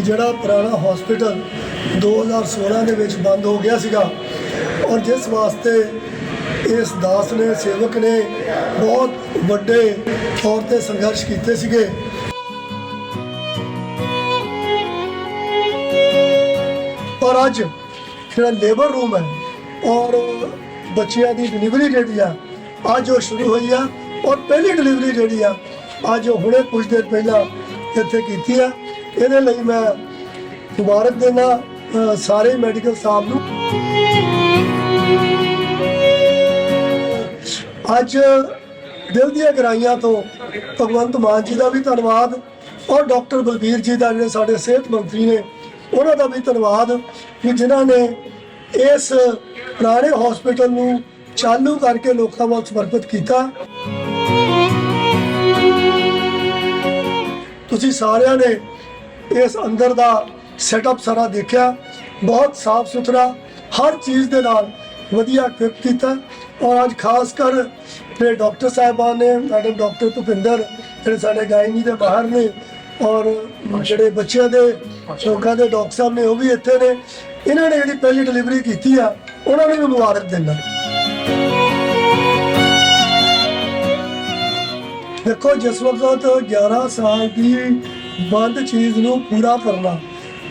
ਜਿਹੜਾ ਪੁਰਾਣਾ ਹਸਪੀਟਲ 2016 ਦੇ ਵਿੱਚ ਬੰਦ ਹੋ ਗਿਆ ਸੀਗਾ। ਔਰ ਜਿਸ ਵਾਸਤੇ ਇਸ ਦਾਸ ਨੇ, ਸੇਵਕ ਨੇ ਬਹੁਤ ਵੱਡੇ ਤੌਰ ਤੇ ਸੰਘਰਸ਼ ਕੀਤੇ ਸੀਗੇ। ਪਰ ਅੱਜ ਜਿਹੜਾ ਲੇਬਰ ਰੂਮ ਹੈ ਔਰ ਬੱਚਿਆਂ ਦੀ ਡਿਲੀਵਰੀ ਜਿਹੜੀ ਆ, ਅੱਜ ਉਹ ਸ਼ੁਰੂ ਹੋਈ ਆ। ਔਰ ਪਹਿਲੀ ਡਿਲੀਵਰੀ ਜਿਹੜੀ ਆ, ਅੱਜ ਹੁਣੇ ਕੁਝ ਦੇਰ ਪਹਿਲਾਂ ਇੱਥੇ ਕੀਤੀ ਆ। ਇਹਦੇ ਲਈ ਮੈਂ ਮੁਬਾਰਕ ਦੇਣਾ ਸਾਰੇ ਮੈਡੀਕਲ ਸਟਾਫ ਨੂੰ। ਅੱਜ ਦਿਲ ਦੀਆਂ ਗਰਾਈਆਂ ਤੋਂ ਭਗਵੰਤ ਮਾਨ ਜੀ ਦਾ ਵੀ ਧੰਨਵਾਦ ਔਰ ਡਾਕਟਰ ਬਲਬੀਰ ਜੀ ਦਾ ਜਿਹੜੇ ਸਾਡੇ ਸਿਹਤ ਮੰਤਰੀ ਨੇ, ਉਹਨਾਂ ਦਾ ਵੀ ਧੰਨਵਾਦ ਕਿ ਜਿਨ੍ਹਾਂ ਨੇ ਇਸ ਪੁਰਾਣੇ ਹਸਪੀਟਲ ਨੂੰ ਚਾਲੂ ਕਰਕੇ ਲੋਕਾਂ ਵੱਲ ਸਮਰਪਿਤ ਕੀਤਾ। ਤੁਸੀਂ ਸਾਰਿਆਂ ਨੇ ਇਸ ਅੰਦਰ ਦਾ ਸੈਟਅਪ ਸਾਰਾ ਦੇਖਿਆ, ਬਹੁਤ ਸਾਫ਼ ਸੁਥਰਾ, ਹਰ ਚੀਜ਼ ਦੇ ਨਾਲ ਵਧੀਆ ਇਕਵਿਪ ਕੀਤਾ ਔਰ ਅੱਜ ਖਾਸ ਕਰ ਜਿਹੜੇ ਡਾਕਟਰ ਸਾਹਿਬਾਨ ਨੇ ਮੈਡਮ ਡਾਕਟਰ ਭੁਪਿੰਦਰ, ਜਿਹੜੇ ਸਾਡੇ ਗਾਇਨੀ ਦੇ ਬਾਹਰ ਨੇ ਔਰ ਜਿਹੜੇ ਬੱਚਿਆਂ ਦੇ ਸ਼ੌਕਾਂ ਦੇ ਡਾਕਟਰ ਸਾਹਿਬ ਨੇ, ਉਹ ਵੀ ਇੱਥੇ ਨੇ। ਇਹਨਾਂ ਨੇ ਜਿਹੜੀ ਪਹਿਲੀ ਡਿਲੀਵਰੀ ਕੀਤੀ ਆ, ਉਹਨਾਂ ਨੂੰ ਵੀ ਮੁਬਾਰਕ ਦਿੰਦਾ। ਦੇਖੋ, ਜਿਸ ਵਕਤ 11 ਸਾਲ ਦੀ ਬੰਦ ਚੀਜ਼ ਨੂੰ ਪੂਰਾ ਕਰਨਾ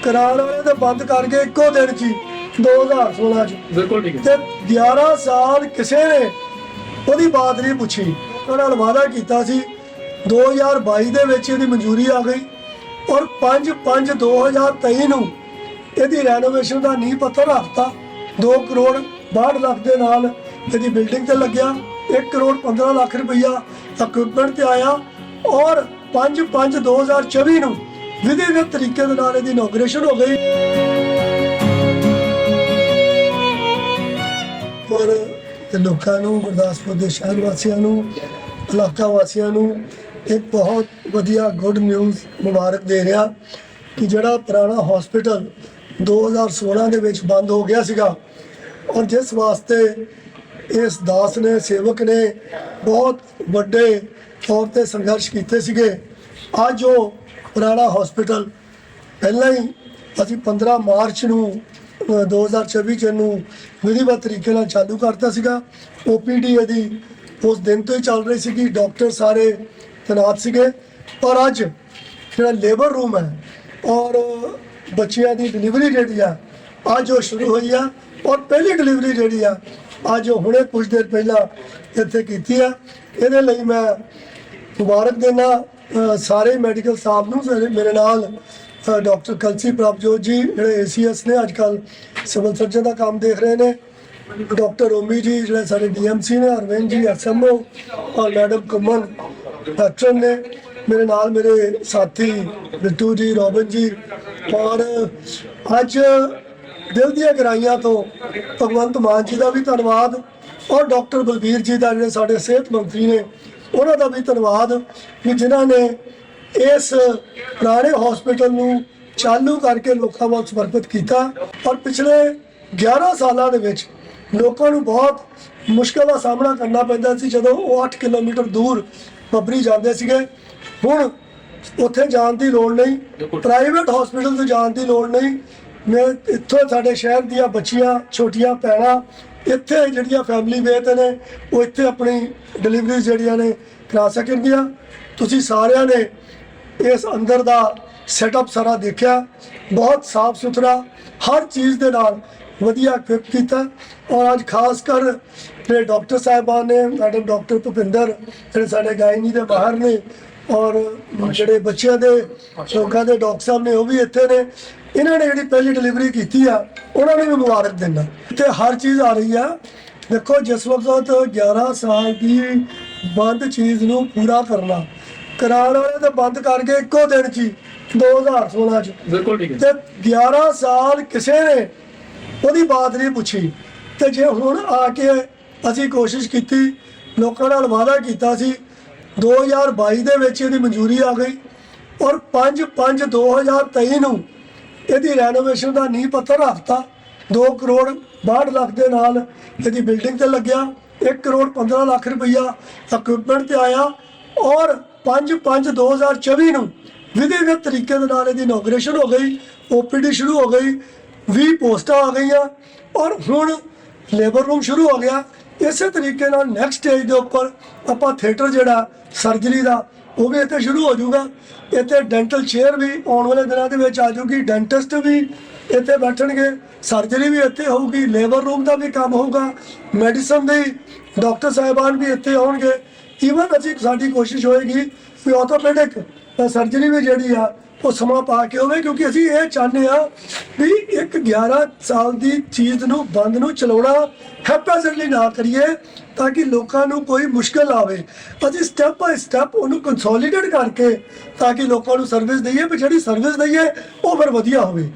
ਕਰਾਰ ਵਾਲੇ ਤੇ ਬੰਦ ਕਰਕੇ ਇੱਕੋ ਦਿਨ 'ਚ ਹੀ 2016 ਚ। ਬਿਲਕੁਲ ਠੀਕ ਹੈ। ਤੇ 11 ਸਾਲ ਕਿਸੇ ਨੇ ਉਹਦੀ ਬਾਤ ਨਹੀਂ ਪੁੱਛੀ। ਉਹਨਾਂ ਨਾਲ ਵਾਅਦਾ ਕੀਤਾ ਸੀ 2022 ਦੇ ਵਿੱਚ ਇਹਦੀ ਮਨਜ਼ੂਰੀ ਆ ਗਈ ਔਰ 5 5 2023 ਨੂੰ ਇਹਦੀ ਰੈਨੋਵੇਸ਼ਨ ਦਾ ਨੀਂਹ ਪੱਥਰ ਰੱਖਤਾ। 2 ਕਰੋੜ 62 ਲੱਖ ਦੇ ਨਾਲ ਇਹਦੀ ਬਿਲਡਿੰਗ ਤੇ ਲੱਗਿਆ। 1 ਕਰੋੜ 15 ਲੱਖ ਰੁਪਈਆ ਇਕਵਿਪਮੈਂਟ ਤੇ ਆਇਆ ਔਰ 5 5 2024 ਨੂੰ ਵਿਧੀਗਤ ਤਰੀਕੇ ਦੇ ਨਾਲ ਇਹਦੀ ਇਨੋਗ੍ਰੇਸ਼ਨ ਹੋ ਗਈ। ਔਰ ਲੋਕਾਂ ਨੂੰ, ਗੁਰਦਾਸਪੁਰ ਦੇ ਸ਼ਹਿਰ ਵਾਸੀਆਂ ਨੂੰ, ਇਲਾਕਾ ਵਾਸੀਆਂ ਨੂੰ ਇੱਕ ਬਹੁਤ ਵਧੀਆ ਗੁੱਡ ਨਿਊਜ਼ ਮੁਬਾਰਕ ਦੇ ਰਿਹਾ ਕਿ ਜਿਹੜਾ ਪੁਰਾਣਾ ਹਸਪੀਟਲ 2016 ਦੇ ਵਿੱਚ ਬੰਦ ਹੋ ਗਿਆ ਸੀਗਾ ਔਰ ਜਿਸ ਵਾਸਤੇ ਇਸ ਦਾਸ ਨੇ ਸੇਵਕ ਨੇ ਬਹੁਤ ਵੱਡੇ ਤੌਰ ਤੇ ਸੰਘਰਸ਼ ਕੀਤੇ ਸੀਗੇ। ਅੱਜ ਉਹ ਪੁਰਾਣਾ ਹਸਪੀਟਲ ਪਹਿਲਾਂ ਹੀ ਅਸੀਂ 15 ਮਾਰਚ ਨੂੰ ਅ, 2024 ਚ ਨੂੰ ਵਿਧੀਵਤ ਤਰੀਕੇ ਨਾਲ ਚਾਲੂ ਕਰਤਾ ਸੀਗਾ। ਓਪੀਡੀ ਇਹਦੀ ਉਸ ਦਿਨ ਤੋਂ ਹੀ ਚੱਲ ਰਹੀ ਸੀਗੀ ਡਾਕਟਰ ਸਾਰੇ ਤੈਨਾਤ ਸੀਗੇ। ਪਰ ਅੱਜ ਜਿਹੜਾ ਲੇਬਰ ਰੂਮ ਹੈ ਔਰ ਬੱਚਿਆਂ ਦੀ ਡਿਲੀਵਰੀ ਜਿਹੜੀ ਆ ਅੱਜ ਉਹ ਸ਼ੁਰੂ ਹੋਈ ਆ ਔਰ ਪਹਿਲੀ ਡਿਲੀਵਰੀ ਜਿਹੜੀ ਆ ਅੱਜ ਹੁਣੇ ਕੁਝ ਦੇਰ ਪਹਿਲਾਂ ਇੱਥੇ ਕੀਤੀ ਆ। ਇਹਦੇ ਲਈ ਮੈਂ ਮੁਬਾਰਕ ਦੇਣਾ ਸਾਰੇ ਮੈਡੀਕਲ ਸਟਾਫ ਨੂੰ ਸਾਰੇ ਮੇਰੇ ਨਾਲ ਡਾਕਟਰ ਕਲਸੀ ਪ੍ਰਭਜੋਤ ਜੀ, ਜਿਹੜੇ ਏਸੀਐਸ ਨੇ ਅੱਜ ਕੱਲ ਸਿਵਲ ਸਰਜਨ ਦਾ ਕੰਮ ਦੇਖ ਰਹੇ ਨੇ। ਡਾਕਟਰ ਓਮੀ ਜੀ, ਜਿਹੜੇ ਸਾਡੇ ਡੀਐਮਸੀ ਨੇ, ਅਰਵਿੰਦ ਜੀ ਐਸਐਮਓ ਔਰ ਮੈਡਮ ਕਮਨ ਡਾਕਟਰ ਨੇ। ਮੇਰੇ ਨਾਲ ਮੇਰੇ ਸਾਥੀ ਬਿੱਟੂ ਜੀ, ਰੋਬਨ ਜੀ, ਔਰ ਅੱਜ ਦਿਲ ਦੀਆਂ ਗਹਿਰਾਈਆਂ ਤੋਂ ਭਗਵੰਤ ਮਾਨ ਜੀ ਦਾ ਵੀ ਧੰਨਵਾਦ ਔਰ ਡਾਕਟਰ ਬਲਬੀਰ ਜੀ ਦਾ ਜਿਹੜੇ ਸਾਡੇ ਸਿਹਤ ਮੰਤਰੀ ਨੇ ਉਹਨਾਂ ਦਾ ਵੀ ਧੰਨਵਾਦ ਕਿ ਜਿਨ੍ਹਾਂ ਨੇ ਇਸ ਪੁਰਾਣੇ ਹਸਪੀਟਲ ਨੂੰ ਚਾਲੂ ਕਰਕੇ ਲੋਕਾਂ ਵੱਲ ਸਮਰਪਿਤ ਕੀਤਾ ਔਰ ਪਿਛਲੇ 11 ਸਾਲਾਂ ਦੇ ਵਿੱਚ ਲੋਕਾਂ ਨੂੰ ਬਹੁਤ ਮੁਸ਼ਕਲ ਦਾ ਸਾਹਮਣਾ ਕਰਨਾ ਪੈਂਦਾ ਸੀ ਜਦੋਂ ਉਹ 8 ਕਿਲੋਮੀਟਰ ਦੂਰ ਬੱਬਰੀ ਜਾਂਦੇ ਸੀਗੇ। ਹੁਣ ਉੱਥੇ ਜਾਣ ਦੀ ਲੋੜ ਨਹੀਂ ਪ੍ਰਾਈਵੇਟ ਹਸਪੀਟਲ ਤੋਂ ਜਾਣ ਦੀ ਲੋੜ ਨਹੀਂ ਮੈਂ ਇੱਥੋਂ ਸਾਡੇ ਸ਼ਹਿਰ ਦੀਆਂ ਬੱਚੀਆਂ, ਛੋਟੀਆਂ ਭੈਣਾਂ, ਇੱਥੇ ਜਿਹੜੀਆਂ ਫੈਮਿਲੀ ਵੇਤ ਨੇ, ਉਹ ਇੱਥੇ ਆਪਣੀ ਡਿਲੀਵਰੀ ਜਿਹੜੀਆਂ ਨੇ ਕਰਾ ਸਕਣਗੀਆਂ। ਤੁਸੀਂ ਸਾਰਿਆਂ ਨੇ ਇਸ ਅੰਦਰ ਦਾ ਸੈਟਅਪ ਸਾਰਾ ਦੇਖਿਆ। ਬਹੁਤ ਸਾਫ਼ ਸੁਥਰਾ, ਹਰ ਚੀਜ਼ ਦੇ ਨਾਲ ਵਧੀਆ ਇਕਵਿਪ ਕੀਤਾ। ਔਰ ਅੱਜ ਖਾਸ ਕਰ ਜਿਹੜੇ ਡਾਕਟਰ ਸਾਹਿਬਾਨ ਨੇ ਮੈਡਮ ਡਾਕਟਰ ਭੁਪਿੰਦਰ, ਜਿਹੜੇ ਸਾਡੇ ਗਾਇਨੀ ਦੇ ਬਾਹਰ ਨੇ ਔਰ ਜਿਹੜੇ ਬੱਚਿਆਂ ਦੇ ਸ਼ੌਕਾਂ ਦੇ ਡਾਕਟਰ ਸਾਹਿਬ ਨੇ ਉਹ ਵੀ ਇੱਥੇ ਨੇ। ਇਹਨਾਂ ਨੇ ਜਿਹੜੀ ਪਹਿਲੀ ਡਿਲੀਵਰੀ ਕੀਤੀ ਆ ਉਹਨਾਂ ਨੂੰ ਵੀ ਮੁਬਾਰਕ ਦਿੰਦਾ। ਇੱਥੇ ਹਰ ਚੀਜ਼ ਆ ਰਹੀ ਆ। ਦੇਖੋ ਜਿਸ ਵਕਤ 11 ਸਾਲ ਦੀ ਬੰਦ ਚੀਜ਼ ਨੂੰ ਪੂਰਾ ਕਰਨਾ ਕਰਾਰ ਵਾਲੇ ਤੇ ਬੰਦ ਕਰਕੇ ਇੱਕੋ ਦਿਨ 'ਚ ਹੀ 2016 ਚ। ਬਿਲਕੁਲ ਠੀਕ ਹੈ। ਤੇ 11 ਸਾਲ ਕਿਸੇ ਨੇ ਉਹਦੀ ਬਾਤ ਨਹੀਂ ਪੁੱਛੀ। ਤੇ ਜੇ ਹੁਣ ਆ ਕੇ ਅਸੀਂ ਕੋਸ਼ਿਸ਼ ਕੀਤੀ ਲੋਕਾਂ ਨਾਲ ਵਾਅਦਾ ਕੀਤਾ ਸੀ 2022 ਦੇ ਵਿੱਚ ਇਹਦੀ ਮਨਜ਼ੂਰੀ ਆ ਗਈ ਔਰ 5 5 2023 ਨੂੰ ਇਹਦੀ ਰੈਨੋਵੇਸ਼ਨ ਦਾ ਨੀਂਹ ਪੱਥਰ ਰੱਖਤਾ 2 ਕਰੋੜ 62 ਲੱਖ ਦੇ ਨਾਲ ਇਹਦੀ ਬਿਲਡਿੰਗ ਤੇ ਲੱਗਿਆ 1 ਕਰੋੜ 15 ਲੱਖ ਰੁਪਈਆ ਇਕਵਿਪਮੈਂਟ ਤੇ ਆਇਆ ਔਰ 5 5 2024 ਨੂੰ ਵਿਧੀਗਤ ਤਰੀਕੇ ਦੇ ਨਾਲ ਇਹਦੀ ਇਨੋਗ੍ਰੇਸ਼ਨ ਹੋ ਗਈ ਓਪੀਡੀ ਸ਼ੁਰੂ ਹੋ ਗਈ 20 ਪੋਸਟਾਂ ਆ ਗਈਆਂ ਔਰ ਹੁਣ ਲੇਬਰ ਰੂਮ ਸ਼ੁਰੂ ਹੋ ਗਿਆ। ਇਸੇ ਤਰੀਕੇ ਨਾਲ ਨੈਕਸਟ ਸਟੇਜ ਦੇ ਉੱਪਰ ਆਪਾਂ ਥੀਏਟਰ ਜਿਹੜਾ ਸਰਜਰੀ ਦਾ, ਉਹ ਵੀ ਇੱਥੇ ਸ਼ੁਰੂ ਹੋ ਜਾਊਗਾ। ਇੱਥੇ ਡੈਂਟਲ ਚੇਅਰ ਵੀ ਆਉਣ ਵਾਲੇ ਦਿਨਾਂ ਦੇ ਵਿੱਚ ਆ ਜਾਊਗੀ ਡੈਂਟਿਸਟ ਵੀ ਇੱਥੇ ਬੈਠਣਗੇ ਸਰਜਰੀ ਵੀ ਇੱਥੇ ਹੋਊਗੀ ਲੇਬਰ ਰੂਮ ਦਾ ਵੀ ਕੰਮ ਹੋਊਗਾ ਮੈਡੀਸਨ ਦੇ ਡਾਕਟਰ ਸਾਹਿਬਾਨ ਵੀ ਇੱਥੇ ਆਉਣਗੇ। ਈਵਨ ਅਸੀਂ ਸਾਡੀ ਕੋਸ਼ਿਸ਼ ਹੋਏਗੀ ਕਿ ਆਰਥੋਪੈਡਿਕ ਸਰਜਰੀ ਵੀ ਜਿਹੜੀ ਆ, ਉਹ ਸਮਾਂ ਪਾ ਕੇ ਹੋਵੇ, ਕਿਉਂਕਿ ਅਸੀਂ ਇਹ ਚਾਹੁੰਦੇ ਆ ਵੀ ਇੱਕ 11 ਸਾਲ ਦੀ ਚੀਜ਼ ਨੂੰ, ਬੰਦ ਨੂੰ ਚਲਾਉਣਾ ਹੈਪਾਜ਼ਟਲੀ ਨਾ ਕਰੀਏ ਤਾਂ ਕਿ ਲੋਕਾਂ ਨੂੰ ਕੋਈ ਮੁਸ਼ਕਲ ਆਵੇ। ਅਸੀਂ ਸਟੈਪ ਬਾਈ ਸਟੈਪ ਉਹਨੂੰ ਕੰਸੋਲੀਡੇਟ ਕਰਕੇ ਤਾਂ ਕਿ ਲੋਕਾਂ ਨੂੰ ਸਰਵਿਸ ਦਈਏ, ਵੀ ਜਿਹੜੀ ਸਰਵਿਸ ਦਈਏ ਉਹ ਫਿਰ ਵਧੀਆ ਹੋਵੇ।